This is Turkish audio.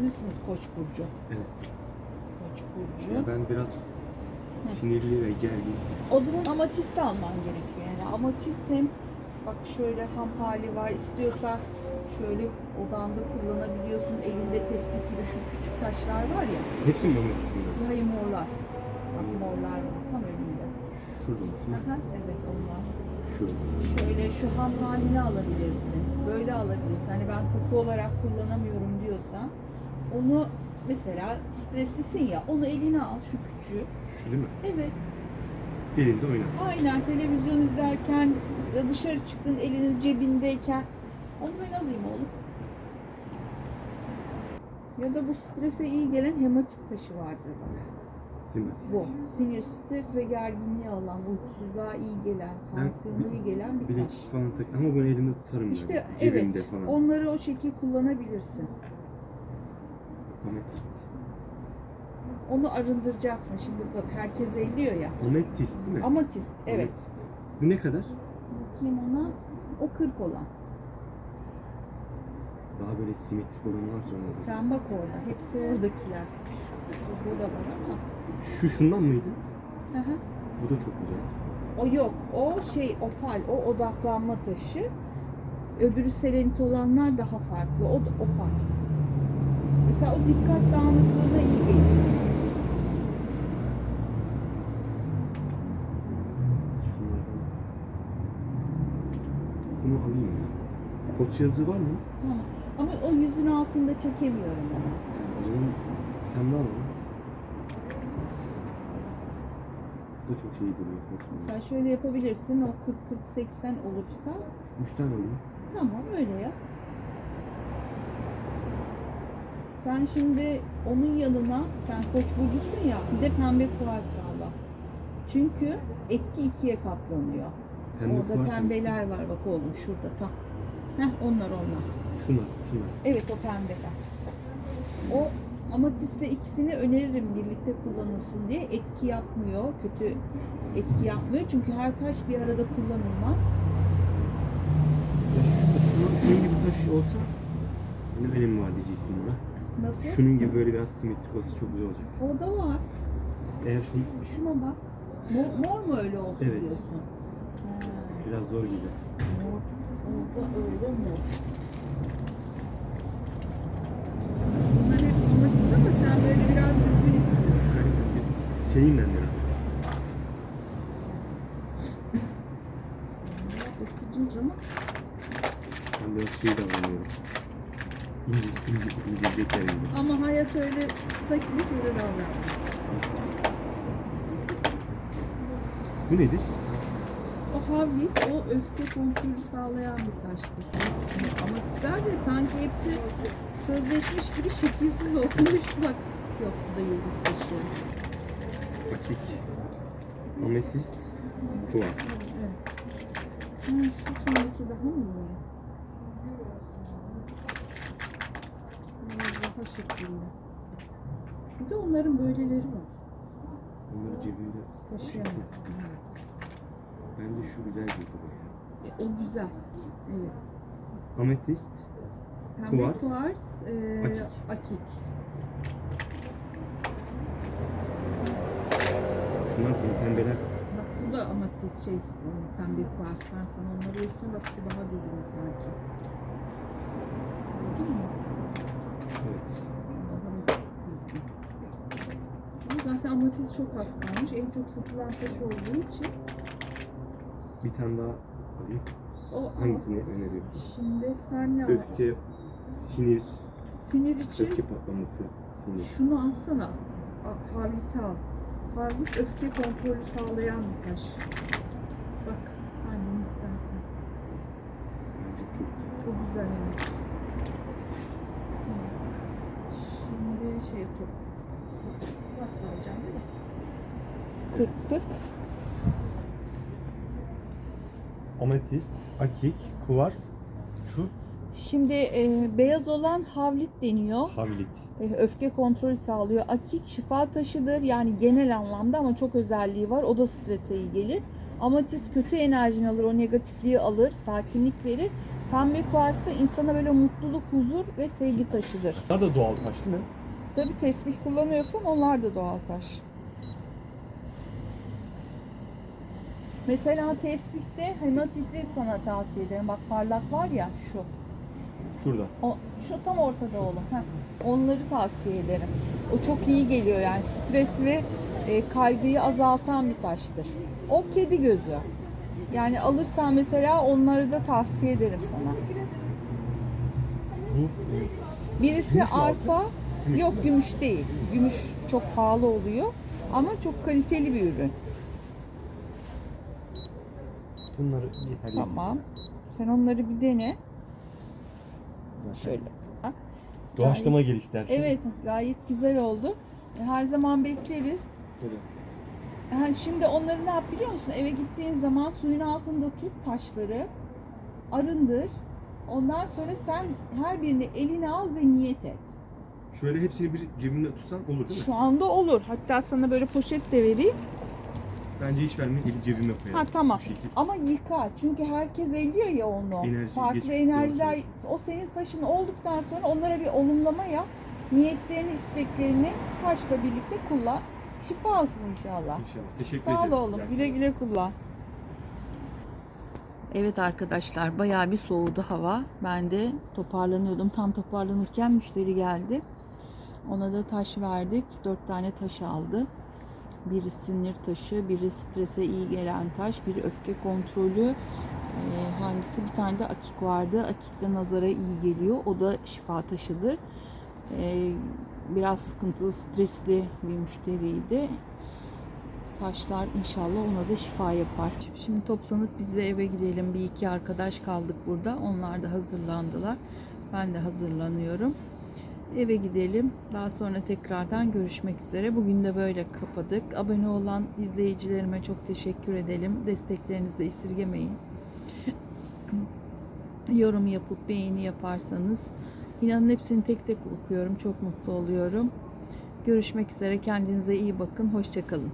misiniz Koç burcu? Evet. Koç burcu. Ya ben biraz sinirli ve gergin. O zaman amatist alman gerekiyor. Yani amatist hem bak şöyle ham hali var. İstiyorsan şöyle odanda kullanabiliyorsun. Elinde tespih gibi şu küçük taşlar var ya. Hepsi mi ametist bunlar? Hayır morlar. Bak morlar var tam önünde. Şurada mı? Şurada. Aha, evet onlar. Şurada. Şöyle şu ham halini alabilirsin. Böyle alabilirsin. Hani ben takı olarak kullanamıyorum diyorsan onu mesela streslisin ya onu eline al şu küçüğü. Şu değil mi? Evet. Elinde oyna. Aynen televizyon izlerken ya dışarı çıktın elinin cebindeyken onu ben alayım oğlum. Ya da bu strese iyi gelen hematit taşı vardır. Değil mi? Bu sinir, stres ve gerginliği alan, uykusuzluğa iyi gelen, tansiyona iyi gelen bir taş. falan tak ama ben elimde tutarım İşte yani. Cebimde evet, falan. onları o şekil kullanabilirsin. Ametist. Onu arındıracaksın. Şimdi bak herkes elliyor ya. Ametist değil mi? Amatist, evet. Ametist. Bu ne kadar? Bakayım ona. O 40 olan. Daha böyle simetrik olanı varsa ona. Sen bak orada. Hepsi oradakiler. Şurada da var ama. Şu şundan mıydı? Hı hı. Bu da çok güzel. O yok. O şey opal. O odaklanma taşı. Öbürü selenit olanlar daha farklı. O da opal. Mesela o dikkat dağınıklığına iyi geliyor. Bunu alayım ya. Post yazı var mı? Tamam. Ama o yüzün altında çekemiyorum onu. O zaman bir tane daha alalım. Bu da çok şey duruyor. Duruyor. Sen şöyle yapabilirsin. O 40-40-80 olursa Üç tane alayım. Tamam öyle yap. Sen şimdi onun yanına sen koç burcusun ya bir de pembe kuvars sağla. Çünkü etki ikiye katlanıyor. Pembe Orada pembeler var bak oğlum şurada tam. Heh onlar onlar. Şunlar, şunlar. Evet o pembeler. O amatistle ikisini öneririm birlikte kullanılsın diye. Etki yapmıyor, kötü etki yapmıyor. Çünkü her taş bir arada kullanılmaz. Ya şu, şunun, şunun gibi taş olsa benim önemi var diyeceksin buna. Nasıl? Şunun gibi böyle biraz simetrik olsa çok güzel olacak. Orada var. Eğer şunu Şuna bak. Mor, mor mu öyle olsun Evet. diyorsun? Biraz zor gibi. mor. Orada öyle mor. Bunlar hep amatist ama sen böyle biraz düzgün istiyorsun. Yani bir şeyim ben biraz. Bakacağız ama Ben biraz şey davranıyorum. Gibi. ama hayat öyle kısa ki hiç öyle davranmıyor. Bu nedir? O havli, o öfke kontrolü sağlayan bir taştır. Amatistler de sanki hepsi sözleşmiş gibi şekilsiz olmuş. Bak yok bu da yıldız taşı. Akik. Ametist. Kuvars. Evet. Ha, şu sanki daha mı iyi? Şekilli. Bir de onların böyleleri var. Onları cebimde Taşıyamazsın. Evet. Bence şu güzel bir duruyor. E, o güzel. Evet. Ametist. Pembe Kuvars, kuvars, e, akik. akik. Şunlar bu pembeler. Bak bu da amatist şey, pembe kuvars. Ben sana onları göstereyim. Bak şu daha düzgün sanki. Gördün mü? Evet. Daha düzgün. Ama zaten amatist çok az kalmış. En çok satılan taş olduğu için. Bir tane daha alayım. O Hangisini öneriyorsun? Şimdi sen ne al? Öfke, sinir, Sinir için öfke patlaması, sinir. şunu alsana. A- Havliti al. Havlit öfke kontrolü sağlayan bir taş. Bak hangini istersen. Bence çok güzel. Çok güzel evet. Şimdi şey yapalım. Bak alacağım değil mi? 40 40. Ametist, akik, kuvars, şu Şimdi e, beyaz olan havlit deniyor. havlit. E, öfke kontrolü sağlıyor. Akik şifa taşıdır yani genel anlamda ama çok özelliği var. O da strese iyi gelir. Amatist kötü enerjini alır, o negatifliği alır, sakinlik verir. Pembe kuvars da insana böyle mutluluk, huzur ve sevgi taşıdır. Bunlar da doğal taş değil mi? Tabi tesbih kullanıyorsan onlar da doğal taş. Mesela tesbihte hematit'i sana tavsiye ederim. Bak parlak var ya şu. Şurada. O, şu tam ortada oğlum. Heh, onları tavsiye ederim. O çok iyi geliyor yani stres ve e, kaygıyı azaltan bir taştır. O kedi gözü. Yani alırsan mesela onları da tavsiye ederim sana. Bu e, Birisi mü altı? Yok gümüş değil. Gümüş çok pahalı oluyor ama çok kaliteli bir ürün. bunları yeterli. Tamam. Sen onları bir dene. Zaten. Şöyle. Doğaçlama gelişti her şey. Evet, gayet güzel oldu. Her zaman bekleriz. Böyle. Yani şimdi onları ne yap biliyor musun? Eve gittiğin zaman suyun altında tut taşları, arındır. Ondan sonra sen her birini eline al ve niyet et. Şöyle hepsini bir cebimde tutsam olur değil mi? Şu anda olur. Hatta sana böyle poşet de vereyim. Bence hiç vermeyin. Eli cebime koyarım. Ha tamam. Bu şekil. Ama yıka. Çünkü herkes elliyor ya onu. Enerji Farklı geçmiş, enerjiler o senin taşın olduktan sonra onlara bir olumlama yap. Niyetlerini, isteklerini taşla birlikte kullan. Şifa alsın inşallah. İnşallah. Teşekkür Sağ ol ederim. oğlum. Güle güle kullan. Evet arkadaşlar bayağı bir soğudu hava. Ben de toparlanıyordum. Tam toparlanırken müşteri geldi. Ona da taş verdik. Dört tane taş aldı. Biri sinir taşı, biri strese iyi gelen taş, biri öfke kontrolü. Ee, hangisi? Bir tane de akik vardı. Akik de nazara iyi geliyor. O da şifa taşıdır. Ee, biraz sıkıntılı, stresli bir müşteriydi taşlar inşallah ona da şifa yapar. Şimdi toplanıp biz de eve gidelim. Bir iki arkadaş kaldık burada. Onlar da hazırlandılar. Ben de hazırlanıyorum. Eve gidelim. Daha sonra tekrardan görüşmek üzere. Bugün de böyle kapadık. Abone olan izleyicilerime çok teşekkür edelim. Desteklerinizi esirgemeyin. Yorum yapıp beğeni yaparsanız inanın hepsini tek tek okuyorum. Çok mutlu oluyorum. Görüşmek üzere. Kendinize iyi bakın. Hoşçakalın.